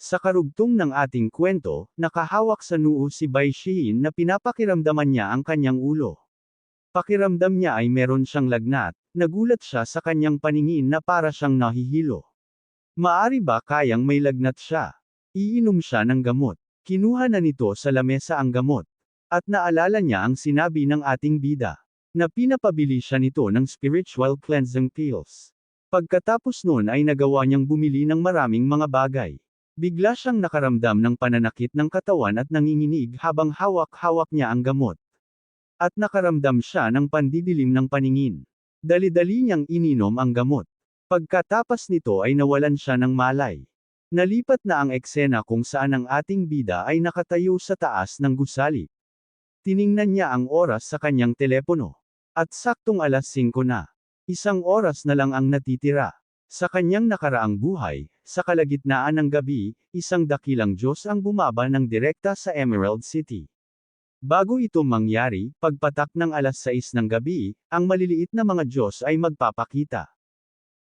Sa karugtong ng ating kwento, nakahawak sa noo si Bai Shiin na pinapakiramdaman niya ang kanyang ulo. Pakiramdam niya ay meron siyang lagnat, nagulat siya sa kanyang paningin na para siyang nahihilo. Maari ba kayang may lagnat siya? Iinom siya ng gamot. Kinuha na nito sa lamesa ang gamot. At naalala niya ang sinabi ng ating bida. Na pinapabili siya nito ng spiritual cleansing pills. Pagkatapos noon ay nagawa niyang bumili ng maraming mga bagay. Bigla siyang nakaramdam ng pananakit ng katawan at nanginginig habang hawak-hawak niya ang gamot. At nakaramdam siya ng pandidilim ng paningin. Dali-dali niyang ininom ang gamot. Pagkatapos nito ay nawalan siya ng malay. Nalipat na ang eksena kung saan ang ating bida ay nakatayo sa taas ng gusali. Tiningnan niya ang oras sa kanyang telepono. At saktong alas 5 na. Isang oras na lang ang natitira. Sa kanyang nakaraang buhay, sa kalagitnaan ng gabi, isang dakilang Diyos ang bumaba ng direkta sa Emerald City. Bago ito mangyari, pagpatak ng alas 6 ng gabi, ang maliliit na mga Diyos ay magpapakita.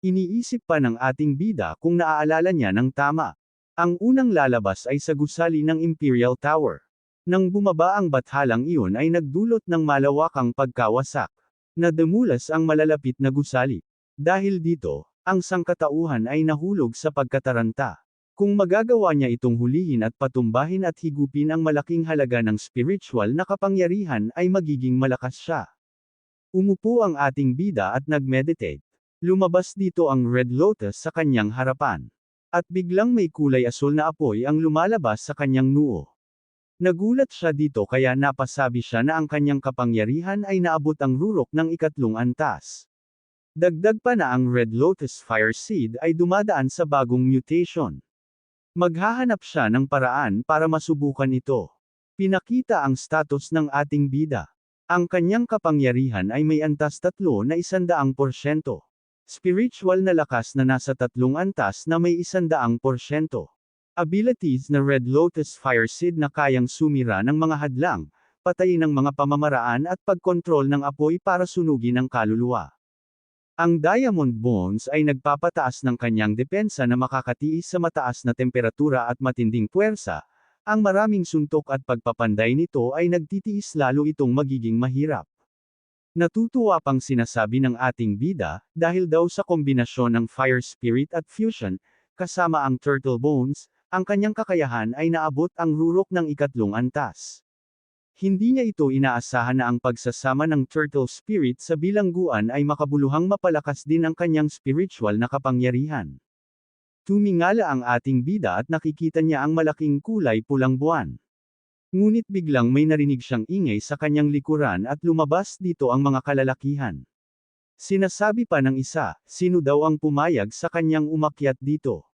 Iniisip pa ng ating bida kung naaalala niya ng tama. Ang unang lalabas ay sa gusali ng Imperial Tower. Nang bumaba ang bathalang iyon ay nagdulot ng malawakang pagkawasak. Nadumulas ang malalapit na gusali. Dahil dito, ang sangkatauhan ay nahulog sa pagkataranta. Kung magagawa niya itong hulihin at patumbahin at higupin ang malaking halaga ng spiritual na kapangyarihan ay magiging malakas siya. Umupo ang ating bida at nagmeditate. Lumabas dito ang red lotus sa kanyang harapan. At biglang may kulay asul na apoy ang lumalabas sa kanyang noo. Nagulat siya dito kaya napasabi siya na ang kanyang kapangyarihan ay naabot ang rurok ng ikatlong antas. Dagdag pa na ang Red Lotus Fire Seed ay dumadaan sa bagong mutation. Maghahanap siya ng paraan para masubukan ito. Pinakita ang status ng ating bida. Ang kanyang kapangyarihan ay may antas tatlo na isandaang porsyento. Spiritual na lakas na nasa tatlong antas na may isandaang porsyento. Abilities na Red Lotus Fire Seed na kayang sumira ng mga hadlang, patayin ng mga pamamaraan at pagkontrol ng apoy para sunugin ang kaluluwa. Ang diamond bones ay nagpapataas ng kanyang depensa na makakatiis sa mataas na temperatura at matinding puwersa, ang maraming suntok at pagpapanday nito ay nagtitiis lalo itong magiging mahirap. Natutuwa pang sinasabi ng ating bida, dahil daw sa kombinasyon ng fire spirit at fusion, kasama ang turtle bones, ang kanyang kakayahan ay naabot ang rurok ng ikatlong antas. Hindi niya ito inaasahan na ang pagsasama ng turtle spirit sa bilangguan ay makabuluhang mapalakas din ang kanyang spiritual na kapangyarihan. Tumingala ang ating bida at nakikita niya ang malaking kulay pulang buwan. Ngunit biglang may narinig siyang ingay sa kanyang likuran at lumabas dito ang mga kalalakihan. Sinasabi pa ng isa, sino daw ang pumayag sa kanyang umakyat dito.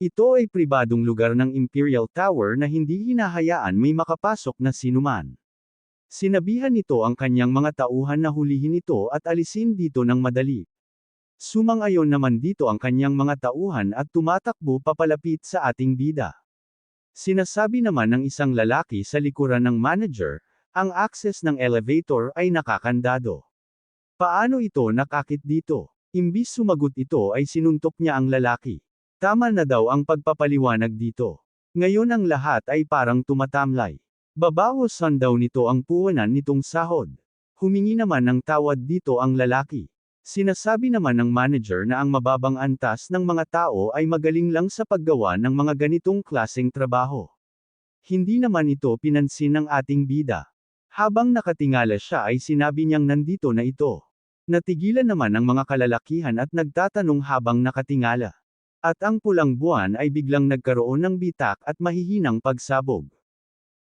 Ito ay pribadong lugar ng Imperial Tower na hindi hinahayaan may makapasok na sinuman. Sinabihan nito ang kanyang mga tauhan na hulihin ito at alisin dito ng madali. Sumang-ayon naman dito ang kanyang mga tauhan at tumatakbo papalapit sa ating bida. Sinasabi naman ng isang lalaki sa likuran ng manager, ang access ng elevator ay nakakandado. Paano ito nakakit dito? Imbis sumagot ito ay sinuntok niya ang lalaki. Tama na daw ang pagpapaliwanag dito. Ngayon ang lahat ay parang tumatamlay. Babawasan daw nito ang puwanan nitong sahod. Humingi naman ng tawad dito ang lalaki. Sinasabi naman ng manager na ang mababang antas ng mga tao ay magaling lang sa paggawa ng mga ganitong klaseng trabaho. Hindi naman ito pinansin ng ating bida. Habang nakatingala siya ay sinabi niyang nandito na ito. Natigilan naman ang mga kalalakihan at nagtatanong habang nakatingala. At ang pulang buwan ay biglang nagkaroon ng bitak at mahihinang pagsabog.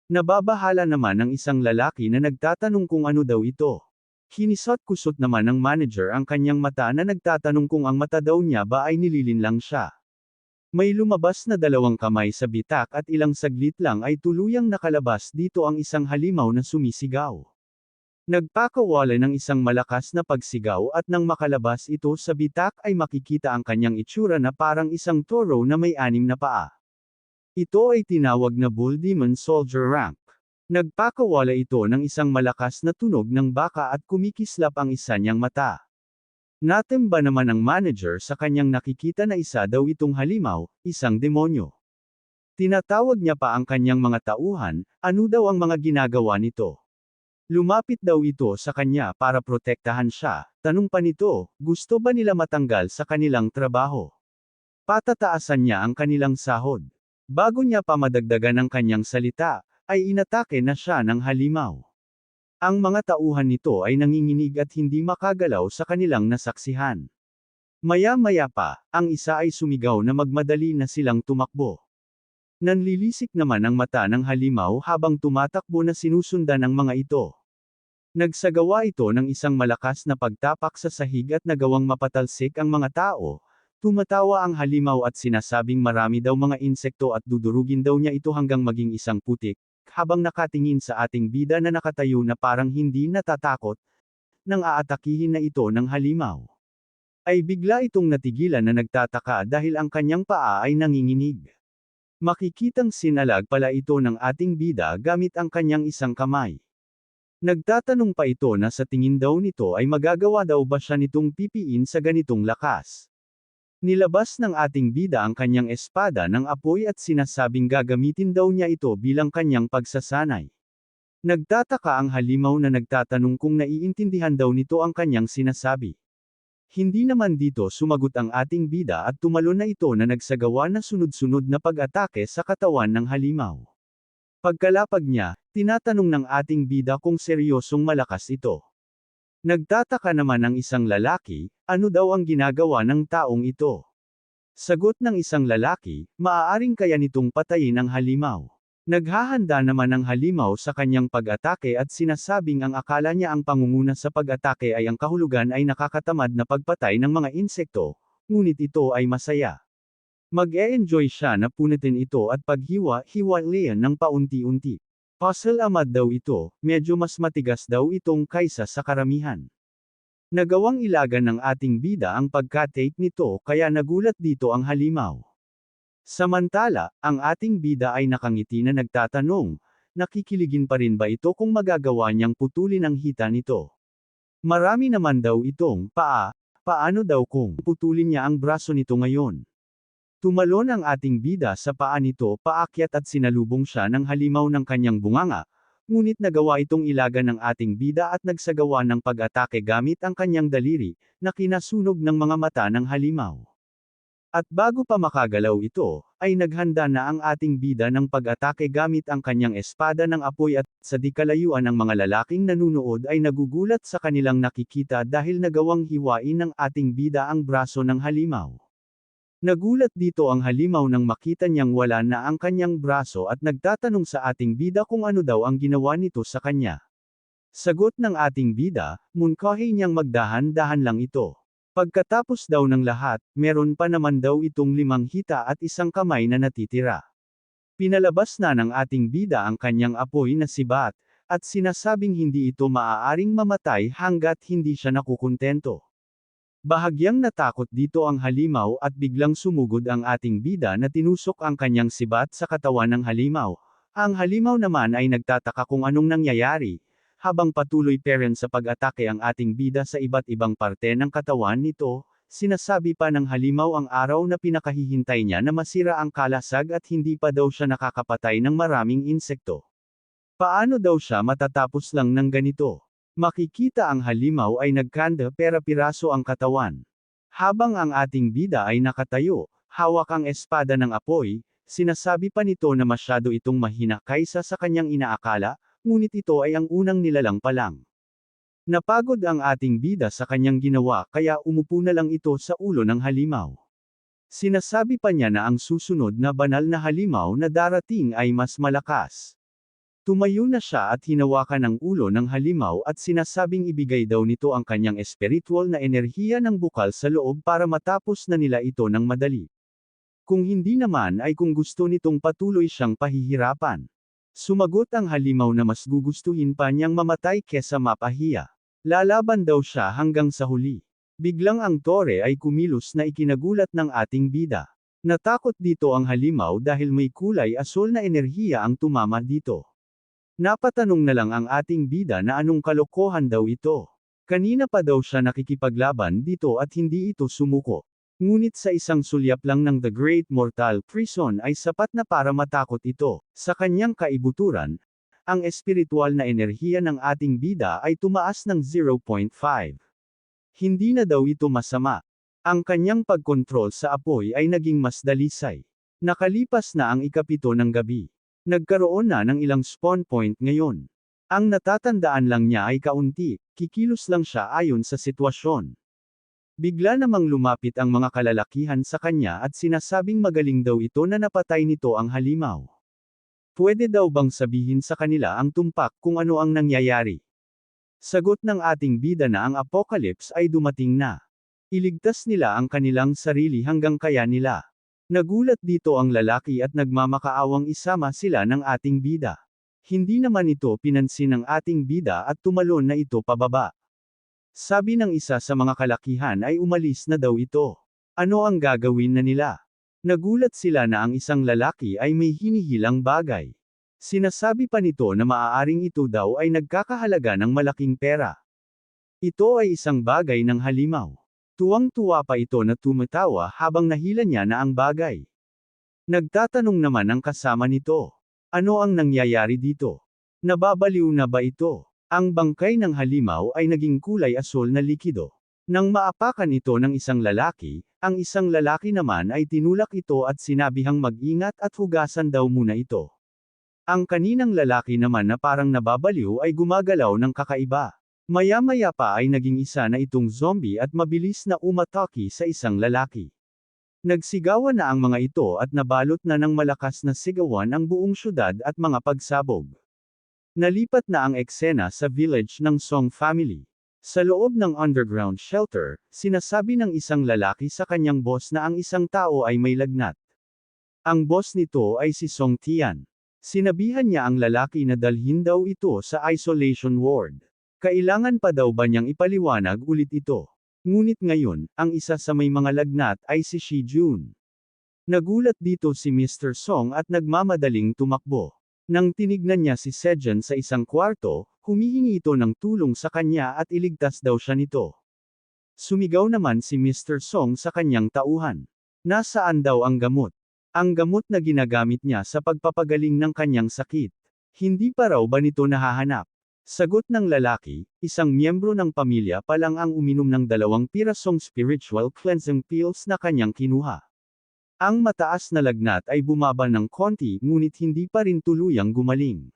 Nababahala naman ang isang lalaki na nagtatanong kung ano daw ito. Kinisot-kusot naman ng manager ang kanyang mata na nagtatanong kung ang mata daw niya ba ay nililin lang siya. May lumabas na dalawang kamay sa bitak at ilang saglit lang ay tuluyang nakalabas dito ang isang halimaw na sumisigaw. Nagpakawala ng isang malakas na pagsigaw at nang makalabas ito sa bitak ay makikita ang kanyang itsura na parang isang toro na may anim na paa. Ito ay tinawag na Bull Demon Soldier Rank. Nagpakawala ito ng isang malakas na tunog ng baka at kumikislap ang isa niyang mata. Natemba naman ang manager sa kanyang nakikita na isa daw itong halimaw, isang demonyo. Tinatawag niya pa ang kanyang mga tauhan, ano daw ang mga ginagawa nito. Lumapit daw ito sa kanya para protektahan siya, tanong pa nito, gusto ba nila matanggal sa kanilang trabaho? Patataasan niya ang kanilang sahod. Bago niya pa madagdagan ang kanyang salita, ay inatake na siya ng halimaw. Ang mga tauhan nito ay nanginginig at hindi makagalaw sa kanilang nasaksihan. Maya-maya pa, ang isa ay sumigaw na magmadali na silang tumakbo. Nanlilisik naman ang mata ng halimaw habang tumatakbo na sinusundan ng mga ito. Nagsagawa ito ng isang malakas na pagtapak sa sahig at nagawang mapatalsik ang mga tao, tumatawa ang halimaw at sinasabing marami daw mga insekto at dudurugin daw niya ito hanggang maging isang putik, habang nakatingin sa ating bida na nakatayo na parang hindi natatakot, nang aatakihin na ito ng halimaw. Ay bigla itong natigilan na nagtataka dahil ang kanyang paa ay nanginginig. Makikitang sinalag pala ito ng ating bida gamit ang kanyang isang kamay. Nagtatanong pa ito na sa tingin daw nito ay magagawa daw ba siya nitong pipiin sa ganitong lakas. Nilabas ng ating bida ang kanyang espada ng apoy at sinasabing gagamitin daw niya ito bilang kanyang pagsasanay. Nagtataka ang halimaw na nagtatanong kung naiintindihan daw nito ang kanyang sinasabi. Hindi naman dito sumagot ang ating bida at tumalon na ito na nagsagawa na sunod-sunod na pag-atake sa katawan ng halimaw. Pagkalapag niya, tinatanong ng ating bida kung seryosong malakas ito. Nagtataka naman ang isang lalaki, ano daw ang ginagawa ng taong ito. Sagot ng isang lalaki, maaaring kaya nitong patayin ang halimaw. Naghahanda naman ang halimaw sa kanyang pag-atake at sinasabing ang akala niya ang pangunguna sa pag-atake ay ang kahulugan ay nakakatamad na pagpatay ng mga insekto, ngunit ito ay masaya. Mag-e-enjoy siya na punitin ito at paghiwa-hiwalayan ng paunti-unti. Puzzle amad daw ito, medyo mas matigas daw itong kaysa sa karamihan. Nagawang ilagan ng ating bida ang pagka-take nito kaya nagulat dito ang halimaw. Samantala, ang ating bida ay nakangiti na nagtatanong, nakikiligin pa rin ba ito kung magagawa niyang putulin ang hita nito? Marami naman daw itong paa, paano daw kung putulin niya ang braso nito ngayon? Tumalon ang ating bida sa paa nito paakyat at sinalubong siya ng halimaw ng kanyang bunganga, ngunit nagawa itong ilaga ng ating bida at nagsagawa ng pag-atake gamit ang kanyang daliri, na kinasunog ng mga mata ng halimaw. At bago pa makagalaw ito, ay naghanda na ang ating bida ng pag-atake gamit ang kanyang espada ng apoy at, sa di kalayuan ng mga lalaking nanunood ay nagugulat sa kanilang nakikita dahil nagawang hiwain ng ating bida ang braso ng halimaw. Nagulat dito ang halimaw nang makita niyang wala na ang kanyang braso at nagtatanong sa ating bida kung ano daw ang ginawa nito sa kanya. Sagot ng ating bida, munkahi niyang magdahan-dahan lang ito. Pagkatapos daw ng lahat, meron pa naman daw itong limang hita at isang kamay na natitira. Pinalabas na ng ating bida ang kanyang apoy na sibat, at sinasabing hindi ito maaaring mamatay hanggat hindi siya nakukontento. Bahagyang natakot dito ang halimaw at biglang sumugod ang ating bida na tinusok ang kanyang sibat sa katawan ng halimaw. Ang halimaw naman ay nagtataka kung anong nangyayari, habang patuloy peren sa pag-atake ang ating bida sa iba't ibang parte ng katawan nito, sinasabi pa ng halimaw ang araw na pinakahihintay niya na masira ang kalasag at hindi pa daw siya nakakapatay ng maraming insekto. Paano daw siya matatapos lang ng ganito? Makikita ang halimaw ay nagkanda pera piraso ang katawan. Habang ang ating bida ay nakatayo, hawak ang espada ng apoy, sinasabi pa nito na masyado itong mahina kaysa sa kanyang inaakala, ngunit ito ay ang unang nilalang pa lang. Napagod ang ating bida sa kanyang ginawa kaya umupo na lang ito sa ulo ng halimaw. Sinasabi pa niya na ang susunod na banal na halimaw na darating ay mas malakas. Tumayo na siya at hinawakan ang ulo ng halimaw at sinasabing ibigay daw nito ang kanyang espiritual na enerhiya ng bukal sa loob para matapos na nila ito ng madali. Kung hindi naman ay kung gusto nitong patuloy siyang pahihirapan. Sumagot ang halimaw na mas gugustuhin pa niyang mamatay kesa mapahiya. Lalaban daw siya hanggang sa huli. Biglang ang tore ay kumilos na ikinagulat ng ating bida. Natakot dito ang halimaw dahil may kulay asol na enerhiya ang tumama dito. Napatanong na lang ang ating bida na anong kalokohan daw ito. Kanina pa daw siya nakikipaglaban dito at hindi ito sumuko. Ngunit sa isang sulyap lang ng The Great Mortal Prison ay sapat na para matakot ito. Sa kanyang kaibuturan, ang espiritual na enerhiya ng ating bida ay tumaas ng 0.5. Hindi na daw ito masama. Ang kanyang pagkontrol sa apoy ay naging mas dalisay. Nakalipas na ang ikapito ng gabi. Nagkaroon na ng ilang spawn point ngayon. Ang natatandaan lang niya ay kaunti, kikilos lang siya ayon sa sitwasyon. Bigla namang lumapit ang mga kalalakihan sa kanya at sinasabing magaling daw ito na napatay nito ang halimaw. Pwede daw bang sabihin sa kanila ang tumpak kung ano ang nangyayari? Sagot ng ating bida na ang apocalypse ay dumating na. Iligtas nila ang kanilang sarili hanggang kaya nila. Nagulat dito ang lalaki at nagmamakaawang isama sila ng ating bida. Hindi naman ito pinansin ng ating bida at tumalon na ito pababa. Sabi ng isa sa mga kalakihan ay umalis na daw ito. Ano ang gagawin na nila? Nagulat sila na ang isang lalaki ay may hinihilang bagay. Sinasabi pa nito na maaaring ito daw ay nagkakahalaga ng malaking pera. Ito ay isang bagay ng halimaw. Tuwang-tuwa pa ito na tumatawa habang nahila niya na ang bagay. Nagtatanong naman ang kasama nito. Ano ang nangyayari dito? Nababaliw na ba ito? Ang bangkay ng halimaw ay naging kulay asol na likido. Nang maapakan ito ng isang lalaki, ang isang lalaki naman ay tinulak ito at sinabihang mag-ingat at hugasan daw muna ito. Ang kaninang lalaki naman na parang nababaliw ay gumagalaw ng kakaiba. Maya-maya pa ay naging isa na itong zombie at mabilis na umataki sa isang lalaki. Nagsigawan na ang mga ito at nabalot na ng malakas na sigawan ang buong syudad at mga pagsabog. Nalipat na ang eksena sa village ng Song family. Sa loob ng underground shelter, sinasabi ng isang lalaki sa kanyang boss na ang isang tao ay may lagnat. Ang boss nito ay si Song Tian. Sinabihan niya ang lalaki na dalhin daw ito sa isolation ward. Kailangan pa daw ba niyang ipaliwanag ulit ito? Ngunit ngayon, ang isa sa may mga lagnat ay si Shi Jun. Nagulat dito si Mr. Song at nagmamadaling tumakbo. Nang tinignan niya si Sejan sa isang kwarto, humihingi ito ng tulong sa kanya at iligtas daw siya nito. Sumigaw naman si Mr. Song sa kanyang tauhan. Nasaan daw ang gamot? Ang gamot na ginagamit niya sa pagpapagaling ng kanyang sakit. Hindi pa raw ba nito nahahanap? Sagot ng lalaki, isang miyembro ng pamilya pa lang ang uminom ng dalawang pirasong spiritual cleansing pills na kanyang kinuha. Ang mataas na lagnat ay bumaba ng konti ngunit hindi pa rin tuluyang gumaling.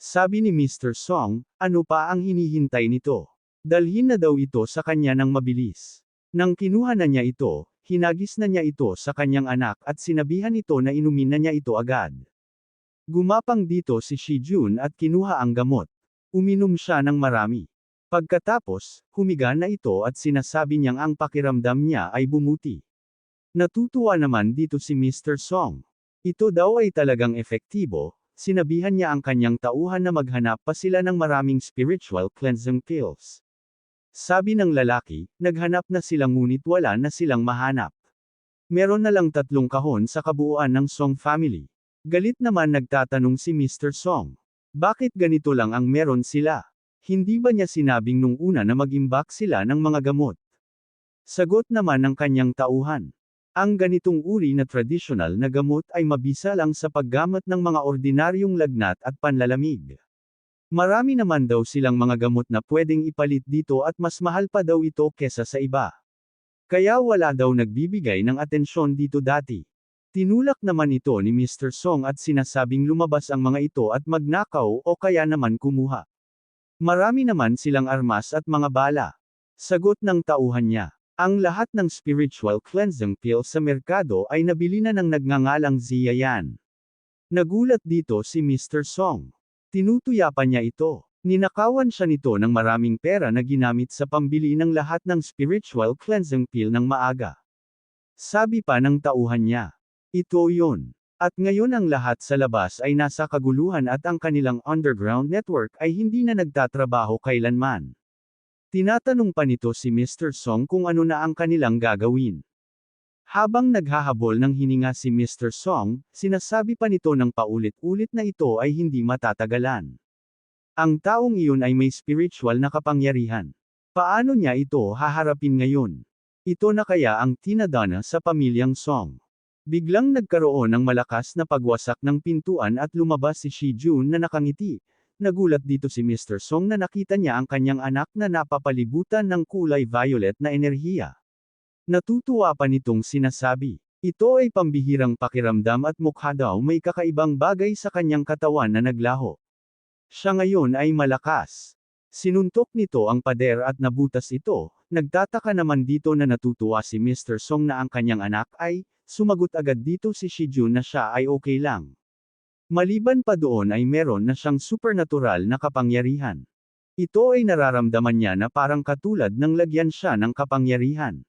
Sabi ni Mr. Song, ano pa ang hinihintay nito? Dalhin na daw ito sa kanya ng mabilis. Nang kinuha na niya ito, hinagis na niya ito sa kanyang anak at sinabihan ito na inumin na niya ito agad. Gumapang dito si Shi Jun at kinuha ang gamot. Uminom siya ng marami. Pagkatapos, humiga na ito at sinasabi niyang ang pakiramdam niya ay bumuti. Natutuwa naman dito si Mr. Song. Ito daw ay talagang efektibo, sinabihan niya ang kanyang tauhan na maghanap pa sila ng maraming spiritual cleansing pills. Sabi ng lalaki, naghanap na sila ngunit wala na silang mahanap. Meron na lang tatlong kahon sa kabuuan ng Song family. Galit naman nagtatanong si Mr. Song. Bakit ganito lang ang meron sila? Hindi ba niya sinabing nung una na mag-imbak sila ng mga gamot? Sagot naman ng kanyang tauhan. Ang ganitong uri na tradisyonal na gamot ay mabisa lang sa paggamit ng mga ordinaryong lagnat at panlalamig. Marami naman daw silang mga gamot na pwedeng ipalit dito at mas mahal pa daw ito kesa sa iba. Kaya wala daw nagbibigay ng atensyon dito dati. Tinulak naman ito ni Mr. Song at sinasabing lumabas ang mga ito at magnakaw o kaya naman kumuha. Marami naman silang armas at mga bala. Sagot ng tauhan niya. Ang lahat ng spiritual cleansing pill sa merkado ay nabili na ng nagngangalang Ziyayan. Nagulat dito si Mr. Song. Tinutuyapan niya ito. Ninakawan siya nito ng maraming pera na ginamit sa pambili ng lahat ng spiritual cleansing pill ng maaga. Sabi pa ng tauhan niya. Ito yun. At ngayon ang lahat sa labas ay nasa kaguluhan at ang kanilang underground network ay hindi na nagtatrabaho kailanman. Tinatanong pa nito si Mr. Song kung ano na ang kanilang gagawin. Habang naghahabol ng hininga si Mr. Song, sinasabi pa nito ng paulit-ulit na ito ay hindi matatagalan. Ang taong iyon ay may spiritual na kapangyarihan. Paano niya ito haharapin ngayon? Ito na kaya ang tinadana sa pamilyang Song. Biglang nagkaroon ng malakas na pagwasak ng pintuan at lumabas si Shi Jun na nakangiti. Nagulat dito si Mr. Song na nakita niya ang kanyang anak na napapalibutan ng kulay violet na enerhiya. Natutuwa pa nitong sinasabi. Ito ay pambihirang pakiramdam at mukha daw may kakaibang bagay sa kanyang katawan na naglaho. Siya ngayon ay malakas. Sinuntok nito ang pader at nabutas ito, nagtataka naman dito na natutuwa si Mr. Song na ang kanyang anak ay, sumagot agad dito si Shijun na siya ay okay lang. Maliban pa doon ay meron na siyang supernatural na kapangyarihan. Ito ay nararamdaman niya na parang katulad ng lagyan siya ng kapangyarihan.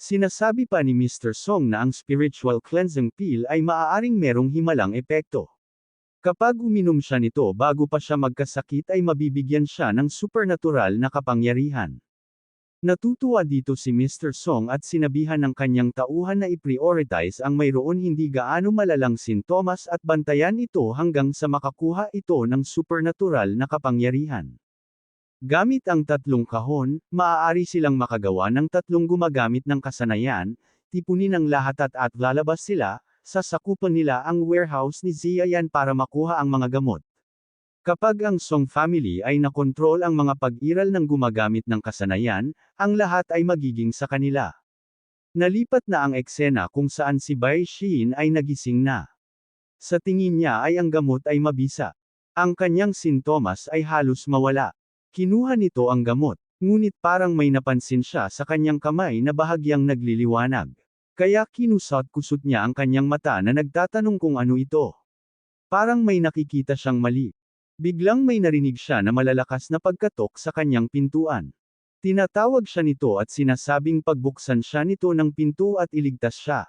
Sinasabi pa ni Mr. Song na ang spiritual cleansing pill ay maaaring merong himalang epekto. Kapag uminom siya nito bago pa siya magkasakit ay mabibigyan siya ng supernatural na kapangyarihan. Natutuwa dito si Mr. Song at sinabihan ng kanyang tauhan na i-prioritize ang mayroon hindi gaano malalang sintomas at bantayan ito hanggang sa makakuha ito ng supernatural na kapangyarihan. Gamit ang tatlong kahon, maaari silang makagawa ng tatlong gumagamit ng kasanayan, tipunin ang lahat at at lalabas sila, sasakupan nila ang warehouse ni Ziayan para makuha ang mga gamot. Kapag ang Song family ay nakontrol ang mga pag-iral ng gumagamit ng kasanayan, ang lahat ay magiging sa kanila. Nalipat na ang eksena kung saan si Bai Shin ay nagising na. Sa tingin niya ay ang gamot ay mabisa. Ang kanyang sintomas ay halos mawala. Kinuha nito ang gamot, ngunit parang may napansin siya sa kanyang kamay na bahagyang nagliliwanag. Kaya kinusot-kusot niya ang kanyang mata na nagtatanong kung ano ito. Parang may nakikita siyang mali. Biglang may narinig siya na malalakas na pagkatok sa kanyang pintuan. Tinatawag siya nito at sinasabing pagbuksan siya nito ng pinto at iligtas siya.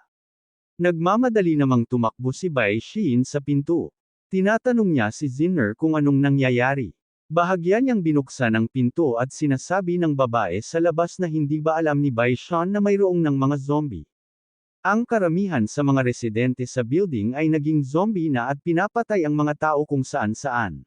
Nagmamadali namang tumakbo si Bai Shin sa pinto. Tinatanong niya si Zinner kung anong nangyayari. Bahagya niyang binuksan ang pinto at sinasabi ng babae sa labas na hindi ba alam ni Bai Shan na mayroong ng mga zombie. Ang karamihan sa mga residente sa building ay naging zombie na at pinapatay ang mga tao kung saan-saan.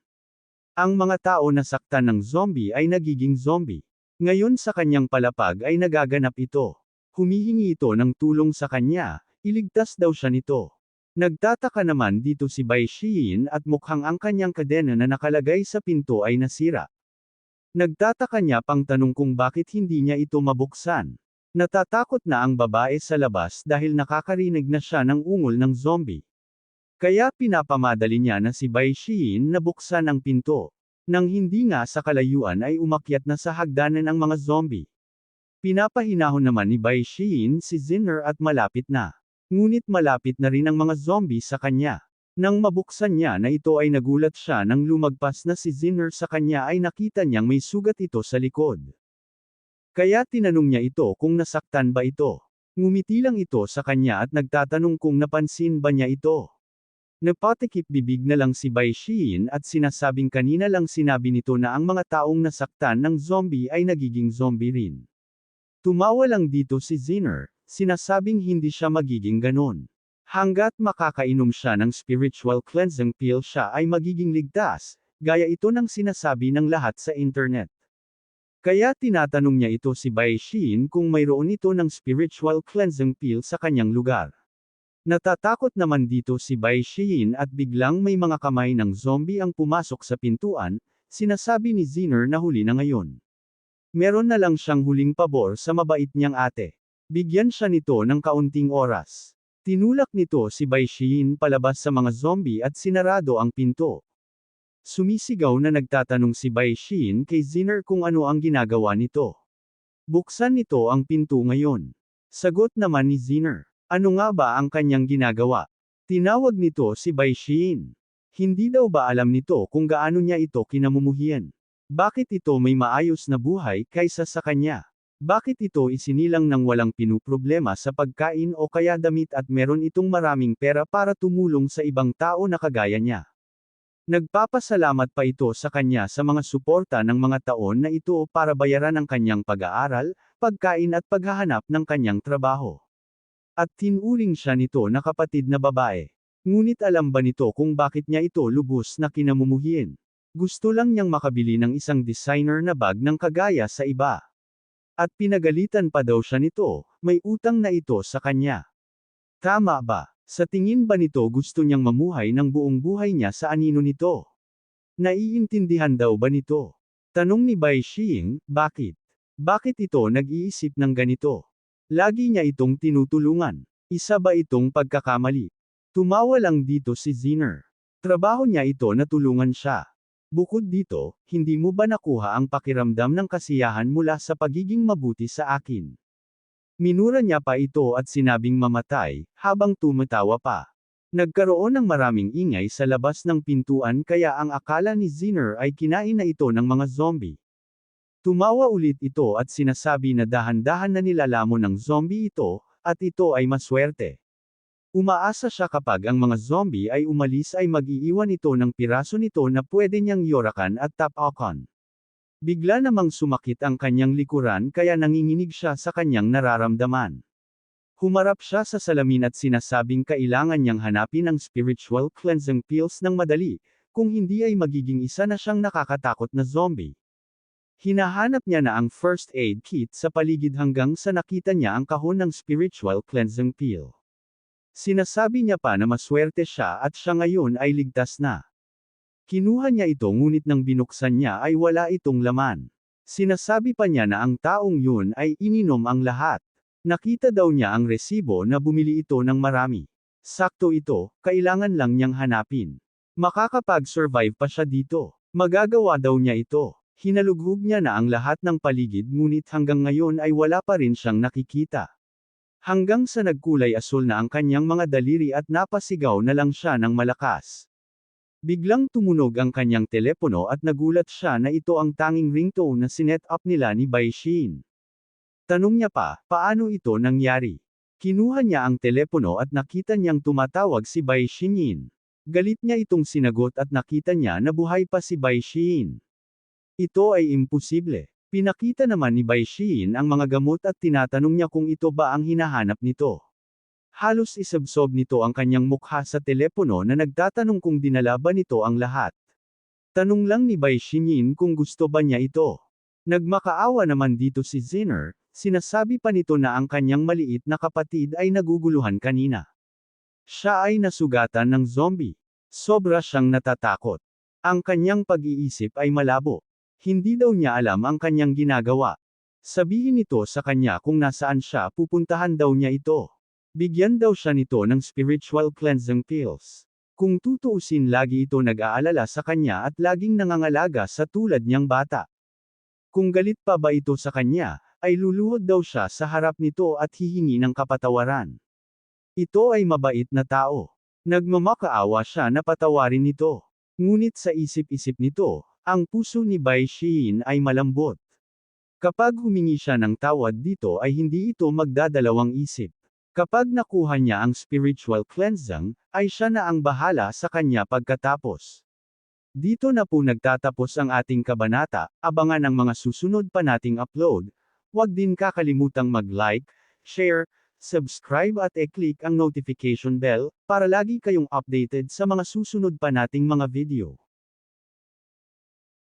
Ang mga tao na saktan ng zombie ay nagiging zombie. Ngayon sa kanyang palapag ay nagaganap ito. Humihingi ito ng tulong sa kanya, iligtas daw siya nito. Nagtataka naman dito si Bai Shiyin at mukhang ang kanyang kadena na nakalagay sa pinto ay nasira. Nagtataka niya pang tanong kung bakit hindi niya ito mabuksan. Natatakot na ang babae sa labas dahil nakakarinig na siya ng ungol ng zombie. Kaya pinapamadali niya na si Bai Shiyin na buksan ang pinto. Nang hindi nga sa kalayuan ay umakyat na sa hagdanan ang mga zombie. Pinapahinahon naman ni Bai Shiyin si Zinner at malapit na. Ngunit malapit na rin ang mga zombie sa kanya. Nang mabuksan niya na ito ay nagulat siya nang lumagpas na si Zinner sa kanya ay nakita niyang may sugat ito sa likod. Kaya tinanong niya ito kung nasaktan ba ito. Ngumiti lang ito sa kanya at nagtatanong kung napansin ba niya ito. Napatikip bibig na lang si Bai Shiin at sinasabing kanina lang sinabi nito na ang mga taong nasaktan ng zombie ay nagiging zombie rin. Tumawa lang dito si Zinner, sinasabing hindi siya magiging ganon. Hanggat makakainom siya ng spiritual cleansing pill siya ay magiging ligtas, gaya ito ng sinasabi ng lahat sa internet. Kaya tinatanong niya ito si Bai Shin kung mayroon ito ng spiritual cleansing pill sa kanyang lugar. Natatakot naman dito si Bai Shin at biglang may mga kamay ng zombie ang pumasok sa pintuan, sinasabi ni Zinner na huli na ngayon. Meron na lang siyang huling pabor sa mabait niyang ate. Bigyan siya nito ng kaunting oras. Tinulak nito si Bai Shin palabas sa mga zombie at sinarado ang pinto. Sumisigaw na nagtatanong si Bai Shin kay Zinner kung ano ang ginagawa nito. Buksan nito ang pinto ngayon. Sagot naman ni Zinner. Ano nga ba ang kanyang ginagawa? Tinawag nito si Bai Shin. Hindi daw ba alam nito kung gaano niya ito kinamumuhian? Bakit ito may maayos na buhay kaysa sa kanya? Bakit ito isinilang ng walang pinuproblema sa pagkain o kaya damit at meron itong maraming pera para tumulong sa ibang tao na kagaya niya? Nagpapasalamat pa ito sa kanya sa mga suporta ng mga taon na ito para bayaran ang kanyang pag-aaral, pagkain at paghahanap ng kanyang trabaho. At tinuring siya nito na kapatid na babae. Ngunit alam ba nito kung bakit niya ito lubos na kinamumuhiin? Gusto lang niyang makabili ng isang designer na bag ng kagaya sa iba. At pinagalitan pa daw siya nito, may utang na ito sa kanya. Tama ba? Sa tingin ba nito gusto niyang mamuhay ng buong buhay niya sa anino nito? Naiintindihan daw ba nito? Tanong ni Bai Xiying, bakit? Bakit ito nag-iisip ng ganito? Lagi niya itong tinutulungan. Isa ba itong pagkakamali? Tumawa lang dito si Ziner. Trabaho niya ito na tulungan siya. Bukod dito, hindi mo ba nakuha ang pakiramdam ng kasiyahan mula sa pagiging mabuti sa akin? Minura niya pa ito at sinabing mamatay, habang tumatawa pa. Nagkaroon ng maraming ingay sa labas ng pintuan kaya ang akala ni Ziner ay kinain na ito ng mga zombie. Tumawa ulit ito at sinasabi na dahan-dahan na nilalamon ng zombie ito, at ito ay maswerte. Umaasa siya kapag ang mga zombie ay umalis ay mag-iiwan ito ng piraso nito na pwede niyang yorakan at tapakan. Bigla namang sumakit ang kanyang likuran kaya nanginginig siya sa kanyang nararamdaman. Humarap siya sa salamin at sinasabing kailangan niyang hanapin ang spiritual cleansing pills ng madali, kung hindi ay magiging isa na siyang nakakatakot na zombie. Hinahanap niya na ang first aid kit sa paligid hanggang sa nakita niya ang kahon ng spiritual cleansing pill. Sinasabi niya pa na maswerte siya at siya ngayon ay ligtas na. Kinuha niya ito ngunit nang binuksan niya ay wala itong laman. Sinasabi pa niya na ang taong yun ay ininom ang lahat. Nakita daw niya ang resibo na bumili ito ng marami. Sakto ito, kailangan lang niyang hanapin. Makakapag-survive pa siya dito. Magagawa daw niya ito. Hinalughog niya na ang lahat ng paligid ngunit hanggang ngayon ay wala pa rin siyang nakikita. Hanggang sa nagkulay asul na ang kanyang mga daliri at napasigaw na lang siya ng malakas. Biglang tumunog ang kanyang telepono at nagulat siya na ito ang tanging ringtone na sinet up nila ni Bai Xin. Tanong niya pa, paano ito nangyari? Kinuha niya ang telepono at nakita niyang tumatawag si Bai Xinyin. Galit niya itong sinagot at nakita niya na buhay pa si Bai Xin. Ito ay imposible. Pinakita naman ni Bai Xiyin ang mga gamot at tinatanong niya kung ito ba ang hinahanap nito. Halos isabsob nito ang kanyang mukha sa telepono na nagtatanong kung dinala ba nito ang lahat. Tanong lang ni Bai Xiyin kung gusto ba niya ito. Nagmakaawa naman dito si Zinner, sinasabi pa nito na ang kanyang maliit na kapatid ay naguguluhan kanina. Siya ay nasugatan ng zombie. Sobra siyang natatakot. Ang kanyang pag-iisip ay malabo. Hindi daw niya alam ang kanyang ginagawa. Sabihin nito sa kanya kung nasaan siya pupuntahan daw niya ito. Bigyan daw siya nito ng spiritual cleansing pills. Kung tutuusin lagi ito nag-aalala sa kanya at laging nangangalaga sa tulad niyang bata. Kung galit pa ba ito sa kanya, ay luluhod daw siya sa harap nito at hihingi ng kapatawaran. Ito ay mabait na tao. Nagmamakaawa siya na patawarin nito. Ngunit sa isip-isip nito, ang puso ni Bai Xiyin ay malambot. Kapag humingi siya ng tawad dito ay hindi ito magdadalawang isip. Kapag nakuha niya ang spiritual cleansing, ay siya na ang bahala sa kanya pagkatapos. Dito na po nagtatapos ang ating kabanata, abangan ang mga susunod pa nating upload. Huwag din kakalimutang mag-like, share, subscribe at e-click ang notification bell, para lagi kayong updated sa mga susunod pa nating mga video.